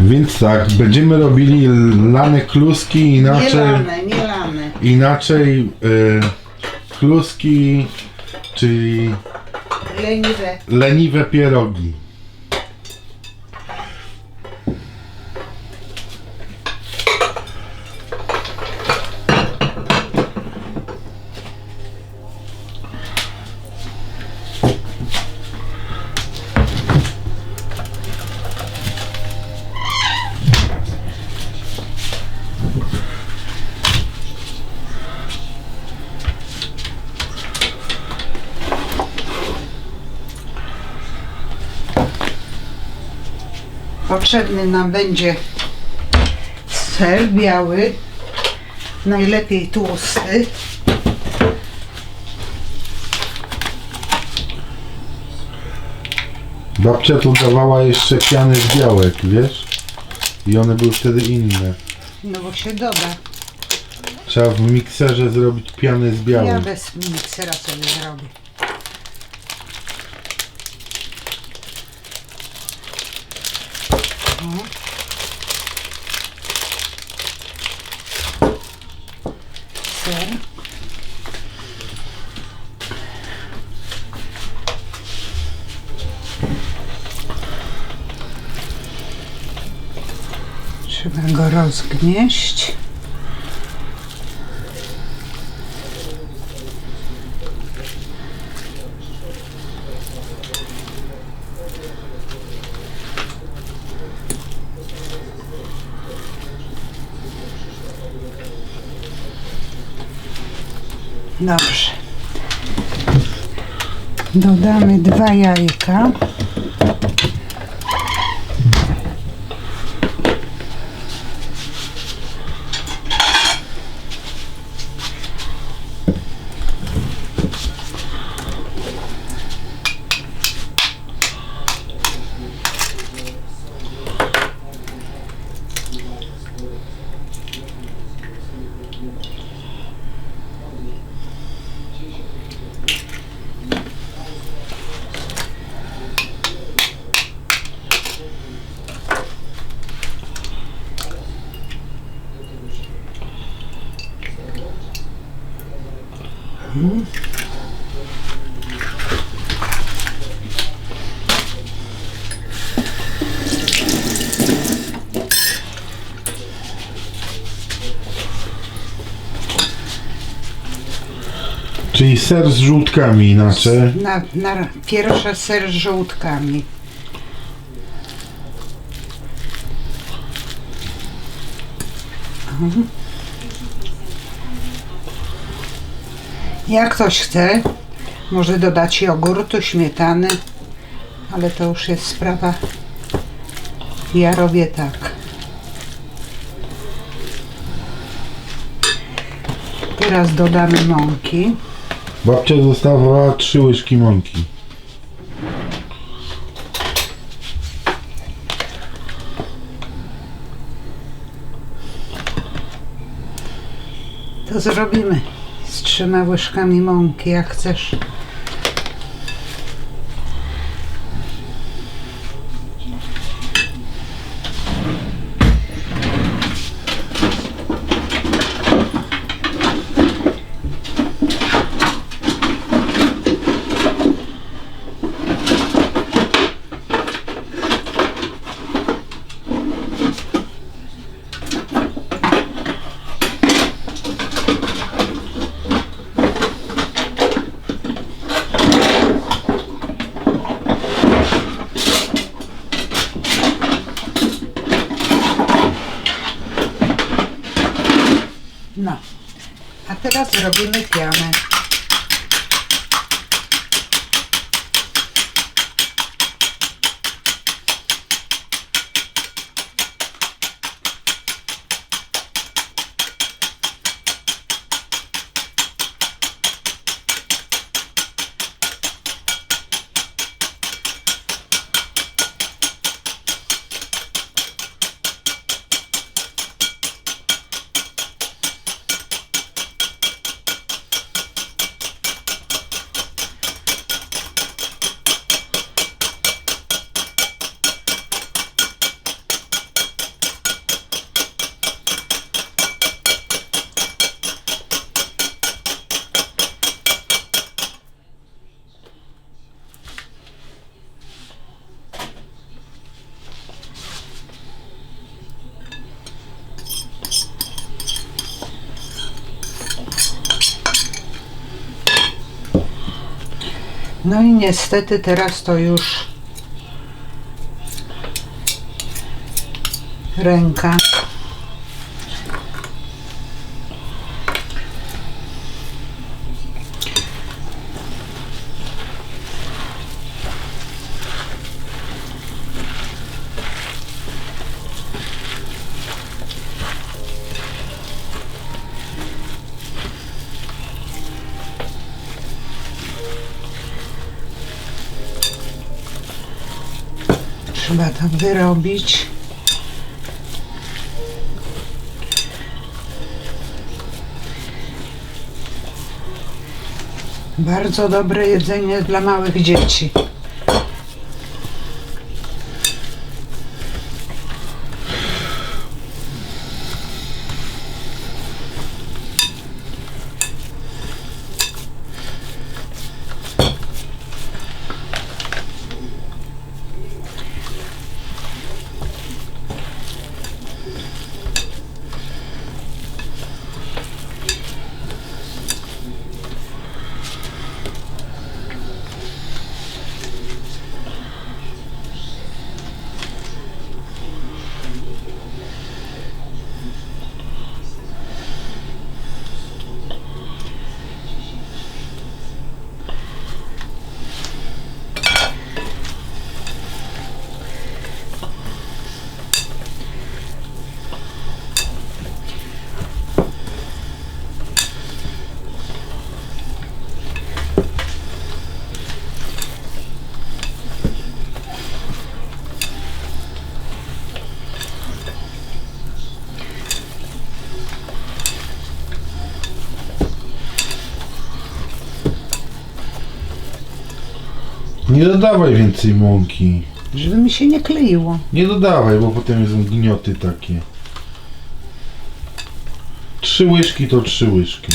Więc tak, będziemy robili lane kluski, Nie inaczej, lane, nie lane. inaczej y, kluski, czyli Leniwe. leniwe pierogi. Potrzebny nam będzie ser biały, najlepiej tłusty. Babcia tu dawała jeszcze piany z białek, wiesz? I one były wtedy inne. No bo się doda. Trzeba w mikserze zrobić piany z Ja białek. bez miksera sobie zrobię. Ser. Trzeba go rozgnieść. Dobrze. Dodamy dwa jajka. Czyli ser z żółtkami inaczej. Na, na pierwsze ser z żołądkami. Mhm. Jak ktoś chce, może dodać jogurtu, śmietany, ale to już jest sprawa. Ja robię tak. Teraz dodamy mąki. Babcia zostawała trzy łyżki mąki. To zrobimy z trzema łyżkami mąki, jak chcesz. No. A teraz zrobimy pianę. No i niestety teraz to już ręka. Trzeba to wyrobić. Bardzo dobre jedzenie dla małych dzieci. Nie dodawaj więcej mąki. Żeby mi się nie kleiło. Nie dodawaj, bo potem są gnioty takie. Trzy łyżki to trzy łyżki.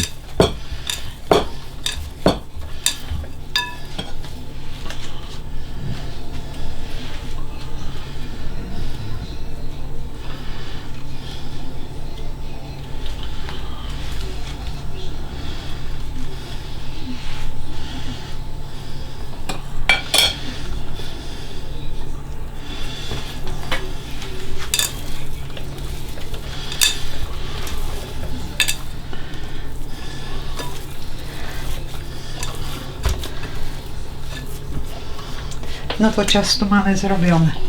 No to ciasto mamy zrobione.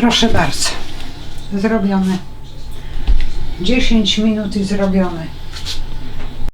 Proszę bardzo. Zrobione. 10 minut i zrobione.